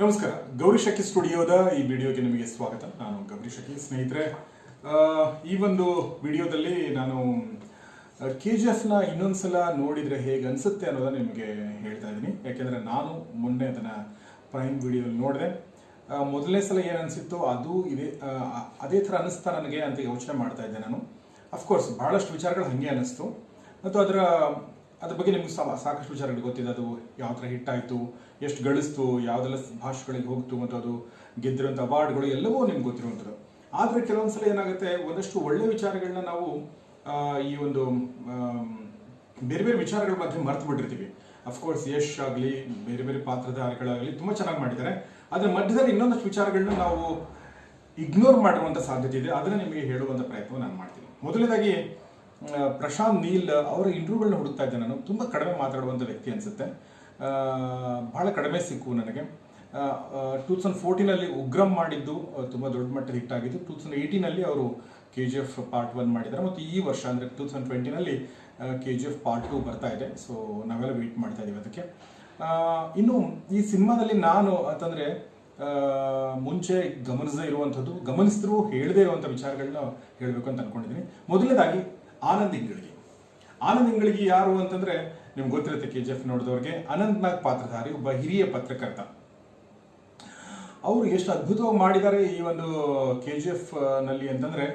ನಮಸ್ಕಾರ. ಗೌರಿ ಶಕಿ ಸ್ಟುಡಿಯೋದ ಈ ವಿಡಿಯೋಗೆ ನಿಮಗೆ ಸ್ವಾಗತ. ನಾನು ಗೌರಿ ಶಕಿ ಸ್ನೇಹಿತರೆ. ಈ ಒಂದು ವಿಡಿಯೋದಲ್ಲಿ ನಾನು ಕೆ ಜಿ ಎಫ್ನ ಇನ್ನೊಂದ್ಸಲ ನೋಡಿದರೆ ಹೇಗೆ ಅನಿಸುತ್ತೆ ಅನ್ನೋದನ್ನ ನಿಮಗೆ ಹೇಳ್ತಾ ಇದ್ದೀನಿ. ಯಾಕೆಂದರೆ ನಾನು ಮೊನ್ನೆ ಅದನ್ನು ಪ್ರೈಮ್ ವಿಡಿಯೋ ನೋಡಿದೆ. ಮೊದಲನೇ ಸಲ ಏನು ಅನಿಸಿತ್ತೋ ಅದು ಇದೇ. ಅದೇ ಥರ ಅನಿಸ್ತಾ ನನಗೆ ಅಂತ ಯೋಚನೆ ಮಾಡ್ತಾ ಇದ್ದೆ ನಾನು. ಅಫ್ಕೋರ್ಸ್ ಭಾಳಷ್ಟು ವಿಚಾರಗಳು ಹಾಗೆ ಅನ್ನಿಸ್ತು. ಮತ್ತು ಅದರ, ಅದ್ರ ಬಗ್ಗೆ ನಿಮ್ಗೆ ಸಾಕಷ್ಟು ವಿಚಾರಗಳು ಗೊತ್ತಿದೆ. ಅದು ಯಾವ ಥರ ಹಿಟ್ ಆಯಿತು ಎಷ್ಟು ಗಳಿಸ್ತು, ಯಾವುದೆಲ್ಲ ಭಾಷೆಗಳಿಗೆ ಹೋಗ್ತು ಮತ್ತು ಅದು ಗೆದ್ದಿರುವಂಥ ಅವಾರ್ಡ್ಗಳು ಎಲ್ಲವೂ ನಿಮ್ಗೆ ಗೊತ್ತಿರುವಂಥದ್ದು. ಆದರೆ ಕೆಲವೊಂದ್ಸಲ ಏನಾಗುತ್ತೆ, ಒಂದಷ್ಟು ಒಳ್ಳೆ ವಿಚಾರಗಳನ್ನ ನಾವು ಈ ಒಂದು ಬೇರೆ ಬೇರೆ ವಿಚಾರಗಳ ಮಧ್ಯೆ ಮರ್ತು ಬಿಟ್ಟಿರ್ತೀವಿ. ಅಫ್ಕೋರ್ಸ್ ಯಶ್ ಆಗಲಿ, ಬೇರೆ ಬೇರೆ ಪಾತ್ರಧಾರಿಗಳಾಗಲಿ ತುಂಬ ಚೆನ್ನಾಗಿ ಮಾಡಿದ್ದಾರೆ. ಆದರೆ ಮಧ್ಯದಲ್ಲಿ ಇನ್ನೊಂದಷ್ಟು ವಿಚಾರಗಳನ್ನ ನಾವು ಇಗ್ನೋರ್ ಮಾಡುವಂಥ ಸಾಧ್ಯತೆ ಇದೆ. ಅದನ್ನು ನಿಮಗೆ ಹೇಳುವಂಥ ಪ್ರಯತ್ನ ನಾನು ಮಾಡ್ತೀನಿ. ಮೊದಲನೇದಾಗಿ ಪ್ರಶಾಂತ್ ನೀಲ್ ಅವರ ಇಂಟರ್ವ್ಯೂಗಳನ್ನ ಹುಡುಕ್ತಾ ಇದ್ದೆ ನಾನು. ತುಂಬ ಕಡಿಮೆ ಮಾತಾಡುವಂಥ ವ್ಯಕ್ತಿ ಅನಿಸುತ್ತೆ. ಬಹಳ ಕಡಿಮೆ ಸಿಕ್ಕು ನನಗೆ. ಟೂ ತೌಸಂಡ್ ಫೋರ್ಟೀನಲ್ಲಿ ಉಗ್ರಂ ಮಾಡಿದ್ದು ತುಂಬ ದೊಡ್ಡ ಮಟ್ಟದ ಹಿಟ್ ಆಗಿದ್ದು ಟೂ ತೌಸಂಡ್ ಏಯ್ಟೀನಲ್ಲಿ ಅವರು K G F part one ಮಾಡಿದ್ದಾರೆ. ಮತ್ತು ಈ ವರ್ಷ ಅಂದರೆ two thousand ಟ್ವೆಂಟಿನಲ್ಲಿ K G F part two ಬರ್ತಾ ಇದೆ. ಸೊ ನಾವೆಲ್ಲ ವೆಯ್ಟ್ ಮಾಡ್ತಾ ಇದ್ದೀವಿ ಅದಕ್ಕೆ. ಇನ್ನು ಈ ಸಿನಿಮಾದಲ್ಲಿ ನಾನು ಅಂತಂದರೆ ಮುಂಚೆ ಗಮನಿಸದೇ ಇರುವಂಥದ್ದು, ಗಮನಿಸಿದ್ರು ಹೇಳದೇ ಇರುವಂಥ ವಿಚಾರಗಳನ್ನ ಹೇಳಬೇಕು ಅಂತ ಅನ್ಕೊಂಡಿದ್ದೀನಿ. ಮೊದಲನೇದಾಗಿ ಆನಂದ್ ಆನಂದ್ ಇಂಗಳಿಗೆ ಯಾರು ಅಂತಂದ್ರೆ ನಿಮ್ಗೆ ಗೊತ್ತಿರುತ್ತೆ ಕೆ ಜಿ ಎಫ್ ನೋಡಿದವ್ರಿಗೆ ಅನಂತ್ನಾಗ್ ಪಾತ್ರಧಾರಿ ಒಬ್ಬ ಹಿರಿಯ ಪತ್ರಕರ್ತ. ಅವರು ಎಷ್ಟು ಅದ್ಭುತವಾಗಿ ಮಾಡಿದ್ದಾರೆ ಈ ಒಂದು ಕೆ ಜಿ ಎಫ್ನಲ್ಲಿ ಅಂತಂದ್ರೆ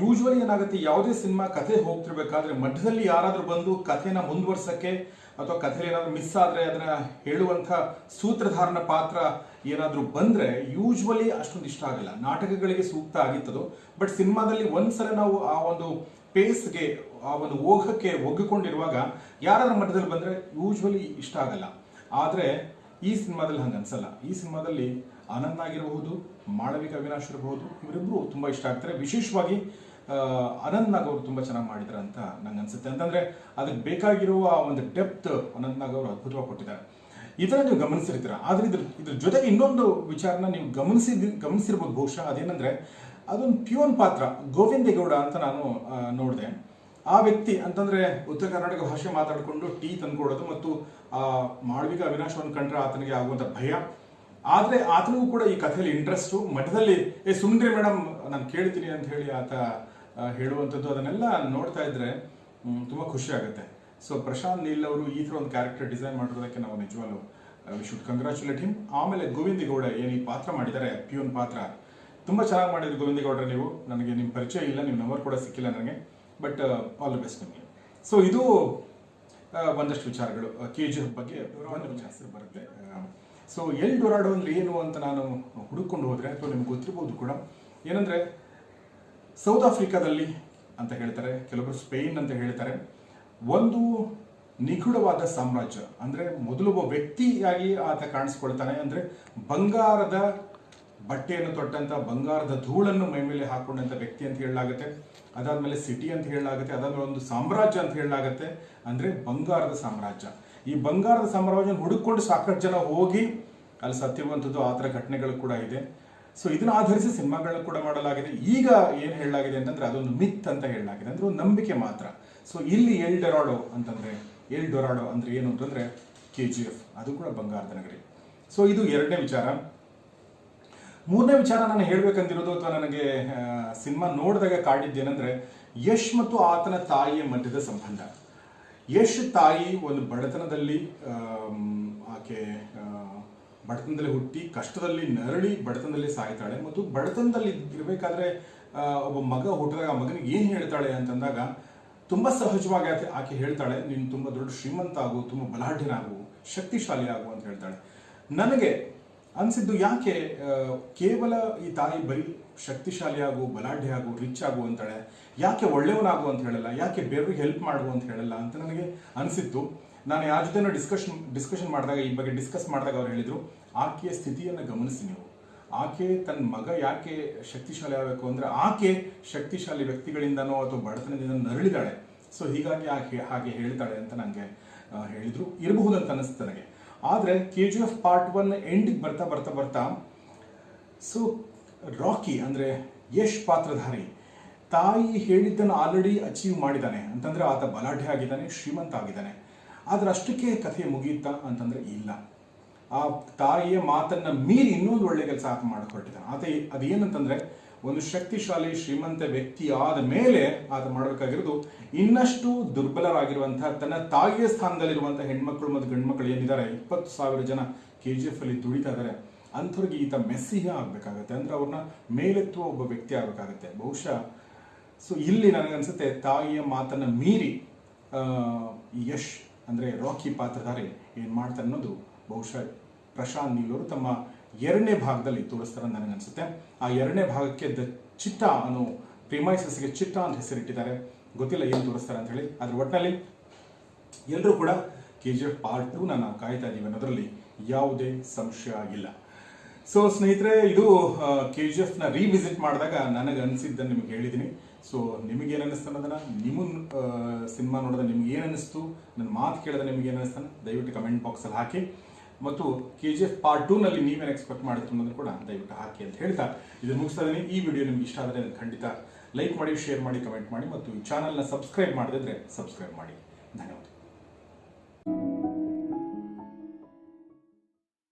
ಯೂಶ್ವಲಿ ಏನಾಗುತ್ತೆ, ಯಾವುದೇ ಸಿನಿಮಾ ಕಥೆ ಹೋಗ್ತಿರ್ಬೇಕಾದ್ರೆ ಮಧ್ಯದಲ್ಲಿ ಯಾರಾದರೂ ಬಂದು ಕಥೆನ ಮುಂದುವರ್ಸಕ್ಕೆ ಅಥವಾ ಕಥೆಲಿ ಏನಾದ್ರೂ ಮಿಸ್ ಆದ್ರೆ ಅದನ್ನ ಹೇಳುವಂತ ಸೂತ್ರಧಾರನ ಪಾತ್ರ ಏನಾದ್ರೂ ಬಂದ್ರೆ ಯೂಶ್ವಲಿ ಅಷ್ಟೊಂದು ಇಷ್ಟ ಆಗಲ್ಲ. ನಾಟಕಗಳಿಗೆ ಸೂಕ್ತ ಆಗಿತ್ತದು. ಬಟ್ ಸಿನಿಮಾದಲ್ಲಿ ಒಂದ್ಸಲ ನಾವು ಆ ಒಂದು ಪೇಸ್ಗೆ ಆ ಒಂದು ಓಘಕ್ಕೆ ಒಗ್ಗಿಕೊಂಡಿರುವಾಗ ಯಾರಾದ್ರೂ ಮಟ್ಟದಲ್ಲಿ ಬಂದರೆ ಯೂಶ್ವಲಿ ಇಷ್ಟ ಆಗಲ್ಲ. ಆದರೆ ಈ ಸಿನಿಮಾದಲ್ಲಿ ಹಂಗೆ ಅನ್ಸಲ್ಲ. ಈ ಸಿನಿಮಾದಲ್ಲಿ ಆನಂದ್ ಆಗಿರಬಹುದು ಮಾಳವಿಕ ಅವಿನಾಶ್ ಇರಬಹುದು ಇವರಿಬ್ಬರು ತುಂಬ ಇಷ್ಟ ಆಗ್ತಾರೆ. ವಿಶೇಷವಾಗಿ ಆ, ಅನಂತ್ ನಾಗ್ ಅವರು ತುಂಬ ಚೆನ್ನಾಗಿ ಮಾಡಿದ್ದಾರೆ ಅಂತ ನಂಗೆ ಅನ್ಸುತ್ತೆ. ಅಂತಂದ್ರೆ ಅದಕ್ಕೆ ಬೇಕಾಗಿರುವ ಆ ಒಂದು ಡೆಪ್ತ್ ಅನಂತ್ ನಾಗ್ ಅವರು ಅದ್ಭುತವಾಗಿ ಕೊಟ್ಟಿದ್ದಾರೆ. ಇದನ್ನ ನೀವು ಗಮನಿಸಿರ್ತೀರ? ಆದ್ರೆ ಇದ್ರ ಇದ್ರ ಜೊತೆಗೆ ಇನ್ನೊಂದು ವಿಚಾರನ ನೀವು ಗಮನಿಸಿದ ಗಮನಿಸಿರ್ಬೋದು ಬಹುಶಃ. ಅದೇನಂದ್ರೆ ಅದೊಂದು ಪ್ಯೂನ್ ಪಾತ್ರ ಗೋವಿಂದೇಗೌಡ ಅಂತ ನಾನು ನೋಡಿದೆ. ಆ ವ್ಯಕ್ತಿ ಅಂತಂದ್ರೆ ಉತ್ತರ ಕರ್ನಾಟಕ ಭಾಷೆ ಮಾತಾಡಿಕೊಂಡು ಟೀ ತಂದ್ಕೊಡೋದು ಮತ್ತು, ಆ, ಮಾಳ್ವಿಕ ಅವಿನಾಶವನ್ನು ಕಂಡ್ರೆ ಆತನಿಗೆ ಆಗುವಂತ ಭಯ. ಆದ್ರೆ ಆತನಿಗೂ ಕೂಡ ಈ ಕಥೆಯಲ್ಲಿ ಇಂಟ್ರೆಸ್ಟು ಮಠದಲ್ಲಿ, ಏ ಸುಮ್ರಿ ಮೇಡಮ್ ನಾನು ಕೇಳ್ತೀನಿ ಅಂತ ಹೇಳಿ ಆತ ಹೇಳುವಂಥದ್ದು ಅದನ್ನೆಲ್ಲ ನೋಡ್ತಾ ಇದ್ರೆ ತುಂಬಾ ಖುಷಿ ಆಗುತ್ತೆ. ಸೊ ಪ್ರಶಾಂತ್ ನೀಲ್ ಅವರು ಈ ಥರ ಒಂದು ಕ್ಯಾರೆಕ್ಟರ್ ಡಿಸೈನ್ ಮಾಡಿರೋದಕ್ಕೆ ನಾವು ನಿಜವಾಗ್ಲೂ ವಿ ಶುಡ್ ಕಂಗ್ರಾಚುಲೇಟ್ ಹಿಮ್ ಆಮೇಲೆ ಗೋವಿಂದ ಗೌಡ ಏನು ಈ ಪಾತ್ರ ಮಾಡಿದ್ದಾರೆ, ಪ್ಯೂನ್ ಪಾತ್ರ ತುಂಬಾ ಚೆನ್ನಾಗಿ ಮಾಡಿದ್ರು ಗೋವಿಂದಗೌಡ್ರೆ ನೀವು. ನನಗೆ ನಿಮ್ಮ ಪರಿಚಯ ಇಲ್ಲ ನಿಮ್ಮ ನಂಬರ್ ಕೂಡ ಸಿಕ್ಕಿಲ್ಲ ನನಗೆ. ಬಟ್ ಆಲ್ ದ ಬೆಸ್ಟ್ ನಿಮಗೆ. ಸೊ ಇದು ಒಂದಷ್ಟು ವಿಚಾರಗಳು. ಕೆ ಜಿ ಎಫ್ ಬಗ್ಗೆ ಒಂದು ಬರುತ್ತೆ. ಸೊ ಎಲ್ ಡೊರಾಡೋ ಅಂದ್ರೆ ಏನು ಅಂತ ನಾನು ಹುಡುಕೊಂಡು ಹೋದರೆ, ಅಥವಾ ನಿಮ್ಗೆ ಗೊತ್ತಿರ್ಬೋದು ಕೂಡ, ಏನಂದ್ರೆ ಸೌತ್ ಆಫ್ರಿಕಾದಲ್ಲಿ ಅಂತ ಹೇಳ್ತಾರೆ, ಕೆಲವರು ಸ್ಪೇನ್ ಅಂತ ಹೇಳ್ತಾರೆ, ಒಂದು ನಿಗೂಢವಾದ ಸಾಮ್ರಾಜ್ಯ. ಅಂದ್ರೆ ಮೊದಲೊಬ್ಬ ವ್ಯಕ್ತಿಯಾಗಿ ಆತ ಕಾಣಿಸ್ಕೊಳ್ತಾನೆ. ಅಂದ್ರೆ, ಬಂಗಾರದ ಬಟ್ಟೆಯನ್ನು ತೊಟ್ಟಂತ ಬಂಗಾರದ ಧೂಳನ್ನು ಮೈ ಮೇಲೆ ಹಾಕೊಂಡಂತ ವ್ಯಕ್ತಿ ಅಂತ ಹೇಳಲಾಗುತ್ತೆ. ಅದಾದ್ಮೇಲೆ ಸಿಟಿ ಅಂತ ಹೇಳಲಾಗುತ್ತೆ. ಅದಾದ್ಮೇಲೆ ಒಂದು ಸಾಮ್ರಾಜ್ಯ ಅಂತ ಹೇಳಲಾಗುತ್ತೆ. ಅಂದ್ರೆ ಬಂಗಾರದ ಸಾಮ್ರಾಜ್ಯ. ಈ ಬಂಗಾರದ ಸಾಮ್ರಾಜ್ಯ ಹುಡುಕೊಂಡು ಸಾಕಷ್ಟು ಜನ ಹೋಗಿ ಅಲ್ಲಿ ಸತ್ತಿರುವಂಥದ್ದು ಆ ಥರ ಘಟನೆಗಳು ಕೂಡ ಇದೆ. ಸೊ ಇದನ್ನ ಆಧರಿಸಿ ಸಿನಿಮಾಗಳನ್ನ ಕೂಡ ಮಾಡಲಾಗಿದೆ. ಈಗ ಏನು ಹೇಳಲಾಗಿದೆ ಅಂತಂದ್ರೆ ಅದೊಂದು ಮಿತ್ ಅಂತ ಹೇಳಲಾಗಿದೆ. ಅಂದ್ರೆ ಒಂದು ನಂಬಿಕೆ ಮಾತ್ರ. ಸೊ ಇಲ್ಲಿ ಎಲ್ ಡೊರಾಡೋ ಅಂತಂದ್ರೆ, ಎಲ್ ಡೊರಾಡೋ ಅಂದ್ರೆ ಏನು ಅಂತಂದ್ರೆ ಕೆ ಜಿ ಎಫ್ ಅದು ಕೂಡ ಬಂಗಾರದ ನಗರಿ. ಸೊ ಇದು ಎರಡನೇ ವಿಚಾರ. ಮೂರನೇ ವಿಚಾರ ನಾನು ಹೇಳ್ಬೇಕಂತಿರೋದು ಅಥವಾ ನನಗೆ ಸಿನಿಮಾ ನೋಡಿದಾಗ ಕಾಡಿದ್ದೇನೆಂದ್ರೆ ಯಶ್ ಮತ್ತು ಆತನ ತಾಯಿಯ ಮಧ್ಯದ ಸಂಬಂಧ. ಯಶ್ ತಾಯಿ ಒಂದು ಬಡತನದಲ್ಲಿ ಆಕೆ ಬಡತನದಲ್ಲಿ ಹುಟ್ಟಿ, ಕಷ್ಟದಲ್ಲಿ ನರಳಿ ಬಡತನದಲ್ಲಿ ಸಾಯ್ತಾಳೆ ಮತ್ತು ಬಡತನದಲ್ಲಿ ಇರಬೇಕಾದ್ರೆ ಒಬ್ಬ ಮಗ ಹುಟ್ಟಿದಾಗ ಆ ಮಗನಿಗೆ ಏನು ಹೇಳ್ತಾಳೆ ಅಂತಂದಾಗ, ತುಂಬ ಸಹಜವಾಗಿ ಆಕೆ ಆಕೆ ಹೇಳ್ತಾಳೆ, ನೀನು ತುಂಬ ದೊಡ್ಡ ಶ್ರೀಮಂತ ಆಗು, ತುಂಬ ಬಲಾಢ್ಯನಾಗು ಶಕ್ತಿಶಾಲಿ ಆಗು ಅಂತ ಹೇಳ್ತಾಳೆ. ನನಗೆ ಅನ್ಸಿದ್ದು ಯಾಕೆ ಕೇವಲ ಈ ತಾಯಿ ಬರೀ ಶಕ್ತಿಶಾಲಿ ಆಗು ಬಲಾಢ್ಯ ಆಗು ರಿಚ್ ಆಗು ಅಂತಾಳೆ, ಯಾಕೆ ಒಳ್ಳೆಯವನಾಗು ಅಂತ ಹೇಳಲ್ಲ, ಯಾಕೆ ಬೇರೆಯವ್ರಿಗೆ ಹೆಲ್ಪ್ ಮಾಡು ಅಂತ ಹೇಳಲ್ಲ ಅಂತ ನನಗೆ ಅನಿಸಿತ್ತು ನಾನು ಯಾರ ಜೊತೆ ಡಿಸ್ಕಷನ್ ಡಿಸ್ಕಷನ್ ಮಾಡಿದಾಗ, ಈ ಬಗ್ಗೆ ಡಿಸ್ಕಸ್ ಮಾಡಿದಾಗ ಅವ್ರು ಹೇಳಿದರು, ಆಕೆಯ ಸ್ಥಿತಿಯನ್ನು ಗಮನಿಸಿ ನೀವು. ಆಕೆ ತನ್ನ ಮಗ ಯಾಕೆ ಶಕ್ತಿಶಾಲಿ ಆಗಬೇಕು ಅಂದರೆ, ಆಕೆ ಶಕ್ತಿಶಾಲಿ ವ್ಯಕ್ತಿಗಳಿಂದನೋ ಅಥವಾ ಬಡತನದಿಂದ ನರಳಿದಾಳೆ. ಸೊ ಹೀಗಾಗಿ ಆಕೆ ಹಾಗೆ ಹೇಳ್ತಾಳೆ ಅಂತ ನನಗೆ ಹೇಳಿದರು. ಇರಬಹುದು ಅಂತ ಅನಿಸ್ತು ನನಗೆ ಆದ್ರೆ K G F part one ಎಂಡಿಗೆ ಬರ್ತಾ ಬರ್ತಾ ಬರ್ತಾ ಸೊ ರಾಕಿ ಅಂದರೆ ಯಶ್ ಪಾತ್ರಧಾರಿ, ತಾಯಿ ಹೇಳಿದ್ದನ್ನು ಆಲ್ರೆಡಿ ಅಚೀವ್ ಮಾಡಿದ್ದಾನೆ, ಅಂತಂದರೆ ಆತ ಬಲಾಢ್ಯ ಆಗಿದ್ದಾನೆ, ಶ್ರೀಮಂತ ಆಗಿದ್ದಾನೆ. ಆದರೆ ಅಷ್ಟಕ್ಕೆ ಕಥೆ ಮುಗಿಯುತ್ತಾ ಅಂತಂದರೆ ಇಲ್ಲ. ಆ ತಾಯಿಯ ಮಾತನ್ನ ಮೀರಿ ಇನ್ನೊಂದು ಒಳ್ಳೆ ಕೆಲಸ ಆತ ಮಾಡಿಕೊಟ್ಟಿದ್ದಾನೆ. ಆತ ಅದೇನಂತಂದ್ರೆ, ಒಂದು ಶಕ್ತಿಶಾಲಿ, ಶ್ರೀಮಂತ ವ್ಯಕ್ತಿ ಆದ ಮೇಲೆ ಆತ ಮಾಡಬೇಕಾಗಿರೋದು ಇನ್ನಷ್ಟು ದುರ್ಬಲರಾಗಿರುವಂತಹ ತನ್ನ ತಾಯಿಯ ಸ್ಥಾನದಲ್ಲಿರುವಂತಹ ಹೆಣ್ಮಕ್ಳು ಮತ್ತು ಗಂಡ್ಮಕ್ಳು ಏನಿದ್ದಾರೆ, ಇಪ್ಪತ್ತು ಸಾವಿರ ಜನ ಕೆ ಜಿ ಎಫ್ ಅಲ್ಲಿ ದುಡಿತಾ ಇದ್ದಾರೆ. ಅಂಥವ್ರಿಗೆ ಈತ ಮೆಸ್ಸಿಹ ಆಗಬೇಕಾಗತ್ತೆ. ಅಂದ್ರೆ ಅವ್ರನ್ನ ಮೇಲೆತ್ತುವ ಒಬ್ಬ ವ್ಯಕ್ತಿ ಆಗ್ಬೇಕಾಗತ್ತೆ. ಬಹುಶಃ, ಸೊ ಇಲ್ಲಿ ನನಗನ್ಸುತ್ತೆ, ತಾಯಿಯ ಮಾತನ್ನ ಮೀರಿ ಯಶ್, ಅಂದ್ರೆ ರಾಕಿ ಪಾತ್ರಧಾರಿ ಏನ್ ಮಾಡ್ತಾರೆ ಅನ್ನೋದು ಬಹುಶಃ ಪ್ರಶಾಂತ್ ನೀಲ್ ಅವರು ತಮ್ಮ ಎರಡನೇ ಭಾಗದಲ್ಲಿ ತೋರಿಸ್ತಾರೆ ನನಗನ್ಸುತ್ತೆ. ಆ ಎರಡನೇ ಭಾಗಕ್ಕೆ ದ ಚಿಟ್ಟ ಅನ್ನೋ ಪ್ರಿಮೈಸಸ್ಗೆ ಚಿಟ್ಟ ಅಂತ ಹೆಸರಿಟ್ಟಿದ್ದಾರೆ. ಗೊತ್ತಿಲ್ಲ ಏನು ತೋರಿಸ್ತಾರೆ ಅಂತ ಹೇಳಿ. ಅದ್ರ ಒಟ್ಟಿನಲ್ಲಿ ಎಲ್ಲರೂ ಕೂಡ ಕೆ ಜಿ ಎಫ್ ಪಾರ್ಟ್ ಟೂನ ನಾವು ಕಾಯ್ತಾ ಇದ್ದೀವಿ ಅನ್ನೋದರಲ್ಲಿ ಯಾವುದೇ ಸಂಶಯ ಇಲ್ಲ. ಸೊ ಸ್ನೇಹಿತರೆ, ಇದು ಕೆ ಜಿ ಎಫ್ನ ರೀವಿಸಿಟ್ ಮಾಡಿದಾಗ ನನಗೆ ಅನಿಸಿದ್ದನ್ನು ನಿಮ್ಗೆ ಹೇಳಿದ್ದೀನಿ ಸೊ ನಿಮಗೆ ಏನು ಅನ್ನಿಸ್ತು ನಿಮ್ಮ ಸಿನಿಮಾ ನೋಡಿದ್ರೆ ನಿಮ್ಗೆ ಏನು ಅನ್ನಿಸ್ತು? ನನ್ನ ಮಾತು ಕೇಳಿದ್ರೆ ನಿಮ್ಗೆ ಏನು ಅನ್ನಿಸ್ತಾನೆ ದಯವಿಟ್ಟು ಕಮೆಂಟ್ ಬಾಕ್ಸಲ್ಲಿ ಹಾಕಿ. ಮತ್ತು ಕೆ ಜಿ ಎಫ್ ಪಾರ್ಟ್ ಟೂನಲ್ಲಿ ನೀವೇನು ಎಕ್ಸ್ಪೆಕ್ಟ್ ಮಾಡುತ್ತೆ ಅನ್ನೋದು ಕೂಡ ದಯವಿಟ್ಟು ಹಾಕಿ ಅಂತ ಹೇಳ್ತಾ ಇದು ಮುಗಿಸ್ತಾ ಇದ್ದೀನಿ ಈ ವಿಡಿಯೋ ನಿಮ್ಗೆ ಇಷ್ಟ ಆದರೆ ಖಂಡಿತ ಲೈಕ್ ಮಾಡಿ ಶೇರ್ ಮಾಡಿ ಕಮೆಂಟ್ ಮಾಡಿ ಮತ್ತು ಈ ಚಾನಲ್ನ ಸಬ್ಸ್ಕ್ರೈಬ್ ಮಾಡದಿದ್ರೆ ಸಬ್ಸ್ಕ್ರೈಬ್ ಮಾಡಿ. ಧನ್ಯವಾದ